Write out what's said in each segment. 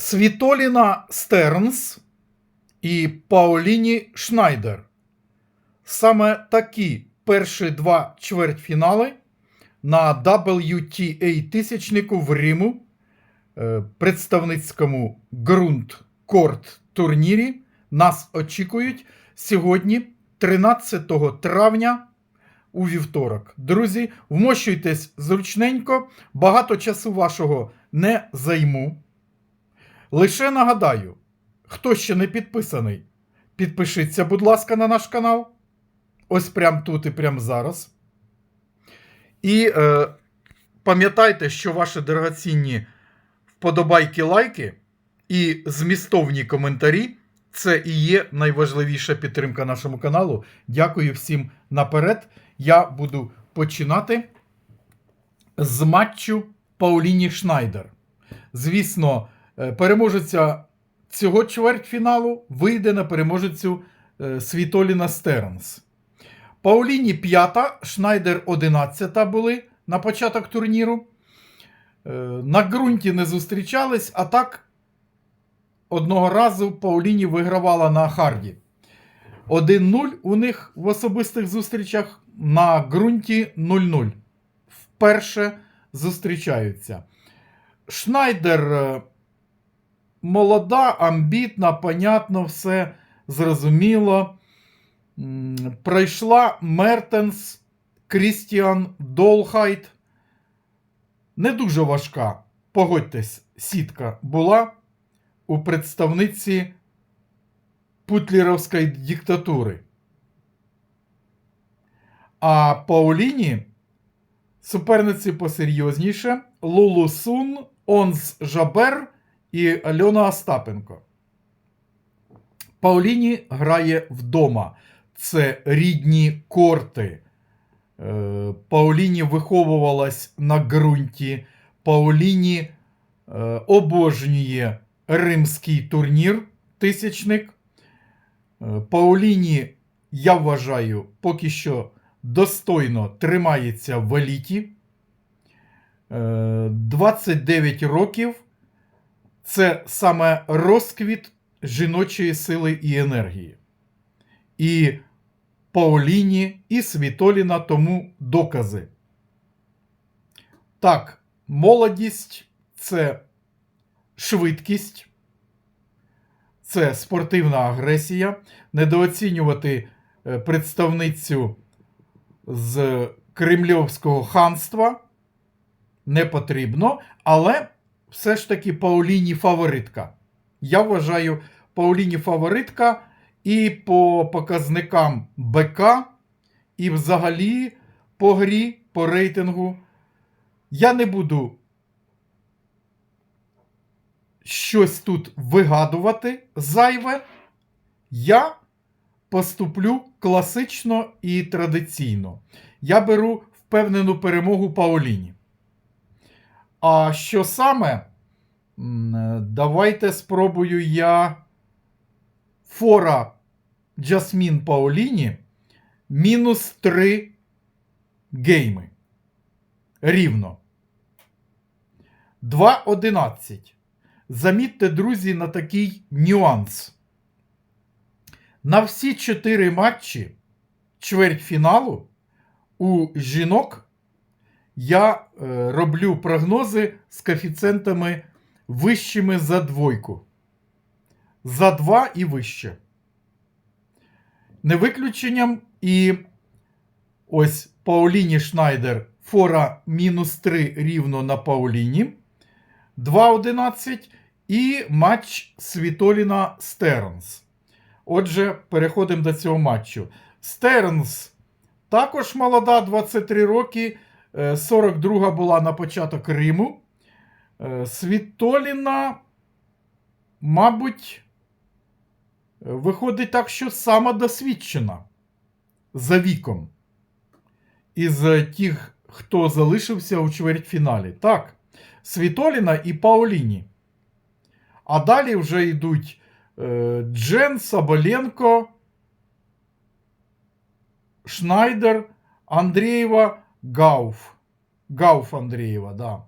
Світоліна Стернс і Паоліні Шнайдер. Саме такі перші два чвертьфінали на WTA тисячнику в Риму, е, представницькому ґрунт корт турнірі нас очікують сьогодні, 13 травня. У вівторок. Друзі, вмощуйтесь зручненько, багато часу вашого не займу. Лише нагадаю, хто ще не підписаний, підпишіться, будь ласка, на наш канал. Ось прямо тут і прямо зараз. І е, пам'ятайте, що ваші дорогоцінні вподобайки, лайки і змістовні коментарі це і є найважливіша підтримка нашому каналу. Дякую всім наперед. Я буду починати з матчу Пауліні Шнайдер. Звісно, переможеця цього чвертьфіналу вийде на переможецю е, Світоліна Стернс. Пауліні п'ята, Шнайдер 11 були на початок турніру. Е, На ґрунті не зустрічались, а так одного разу Пауліні вигравала на Харді. 1-0 у них в особистих зустрічах на ґрунті 0-0. Вперше зустрічаються. Шнайдер е, молода, амбітна, понятно, все зрозуміло. Пройшла Мертенс Крістіан Долхайт. Не дуже важка, погодьтесь, сітка була у представниці путлеровської диктатури. А Пауліні суперниці посерйозніше Лулу Сун, Онс Жабер і Альона Остапенко. Пауліні грає вдома. Це рідні корти. Е, Пауліні виховувалась на ґрунті. Пауліні е, обожнює римський турнір тисячник. Е, Пауліні, я вважаю, поки що достойно тримається в еліті. Е, 29 років. Це саме розквіт жіночої сили і енергії. І Пауліні, і Світоліна тому докази. Так, молодість це швидкість, це спортивна агресія. Недооцінювати е, представницю з Кремльовського ханства не потрібно, але все ж таки Пауліні фаворитка. Я вважаю, Пауліні фаворитка і по показникам БК, і взагалі по грі, по рейтингу. Я не буду щось тут вигадувати зайве. Я поступлю класично і традиційно. Я беру впевнену перемогу Пауліні. А що саме? Давайте спробую я фора Джасмін Пауліні мінус 3 гейми. Рівно. 2.11. Замітьте, друзі, на такий нюанс. На всі 4 матчі чвертьфіналу у жінок я е, роблю прогнози з коефіцієнтами вищими за двойку. За 2 і вище. Не виключенням і ось Пауліні Шнайдер фора мінус 3 рівно на Пауліні. 2.11 і матч Світоліна Стернс. Отже, переходимо до цього матчу. Стернс також молода, 23 роки. Е, 42 була на початок Риму. Е, Світоліна, мабуть, е, виходить так, що сама досвідчена за віком. Із е, тих, хто залишився у чвертьфіналі. Так, Світоліна і Пауліні. А далі вже йдуть е, Джен, Соболенко, Шнайдер, Андрієва, Гауф. Гауф Андрієва, да.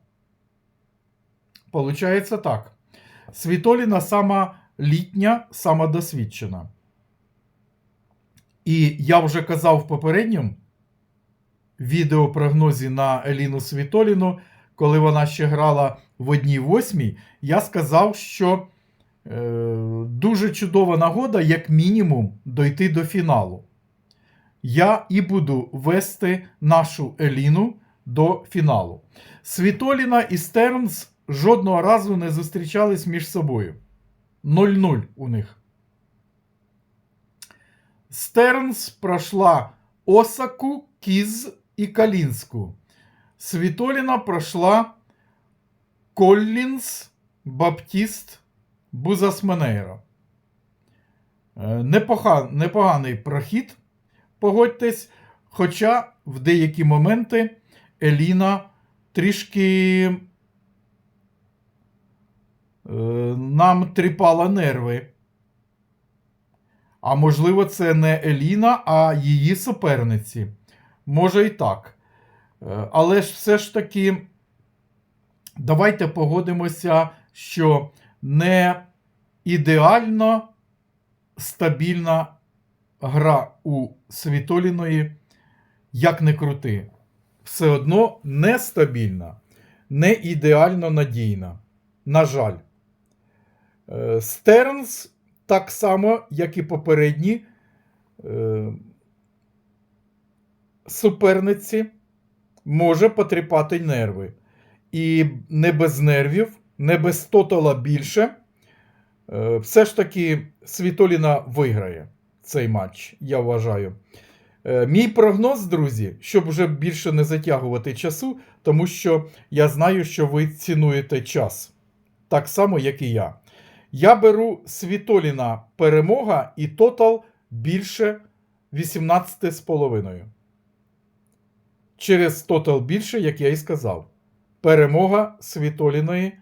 Получається так. Світоліна сама літня, сама досвідчена. І я вже казав в попередньому відеопрогнозі на Еліну Світоліну, коли вона ще грала в одній восьмій, я сказав, що е, дуже чудова нагода, як мінімум, дойти до фіналу. Я і буду вести нашу Еліну до фіналу. Світоліна і Стернс жодного разу не зустрічались між собою. 0-0 у них. Стернс пройшла Осаку, Кіз і Калінську. Світоліна пройшла Коллінс, Баптіст, Бузасменейро. Е, непоганий прохід, погодьтесь. Хоча в деякі моменти Еліна трішки е, нам тріпала нерви. А можливо, це не Еліна, а її суперниці. Може і так. Е, Але ж все ж таки, давайте погодимося, що не ідеально стабільна гра у Світоліної, як не крути. Все одно нестабільна, не ідеально надійна. На жаль. Е, Стернс так само, як і попередні е, суперниці, може потріпати нерви. І не без нервів, не без тотала більше. Е, все ж таки Світоліна виграє цей матч, я вважаю. Е, Мій прогноз, друзі, щоб вже більше не затягувати часу, тому що я знаю, що ви цінуєте час. Так само, як і я. Я беру Світоліна перемога і тотал більше 18,5. Через тотал більше, як я і сказав. Перемога Світоліної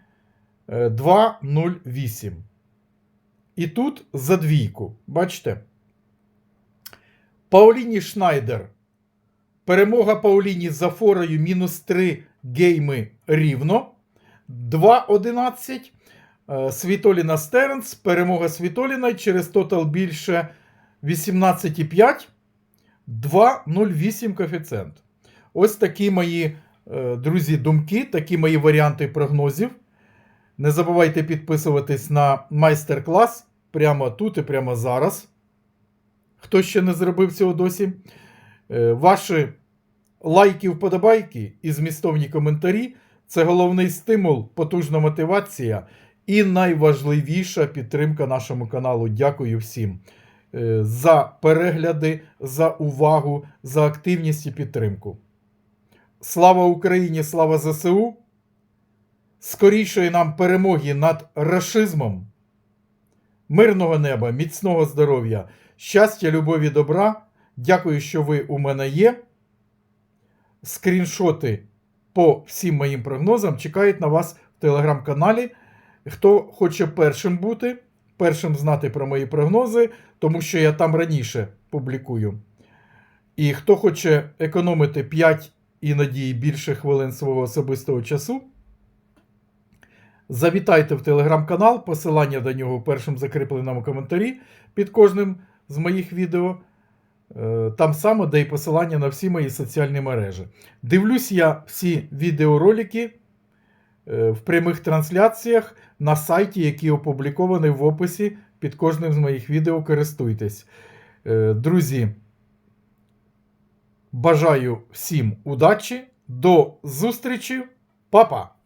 е, 2,08. І тут за двійку. Бачите? Пауліні Шнайдер. Перемога Пауліні за форою мінус 3 гейми рівно. 2,11. Е, Світоліна Стернс. Перемога Світоліна через тотал більше 18,5. 2,08 коефіцієнт. Ось такі мої, е, друзі, думки, такі мої варіанти прогнозів. Не забувайте підписуватись на майстер-клас прямо тут і прямо зараз. Хто ще не зробив цього досі. Е, Ваші лайки, вподобайки і змістовні коментарі це головний стимул, потужна мотивація і найважливіша підтримка нашому каналу. Дякую всім е, за перегляди, за увагу, за активність і підтримку. Слава Україні! Слава ЗСУ! Скорішої нам перемоги над рашизмом, мирного неба, міцного здоров'я, щастя, любові, добра. Дякую, що ви у мене є. Скріншоти по всім моїм прогнозам чекають на вас в телеграм-каналі. Хто хоче першим бути, першим знати про мої прогнози, тому що я там раніше публікую. І хто хоче економити 5 іноді більше хвилин свого особистого часу, завітайте в телеграм-канал, посилання до нього в першому закріпленому коментарі під кожним з моїх відео. Е, Там саме де і посилання на всі мої соціальні мережі. Дивлюсь я всі відеоролики е, в прямих трансляціях на сайті, який опублікований в описі під кожним з моїх відео. Користуйтесь. Е, Друзі, бажаю всім удачі, до зустрічі, Па-па!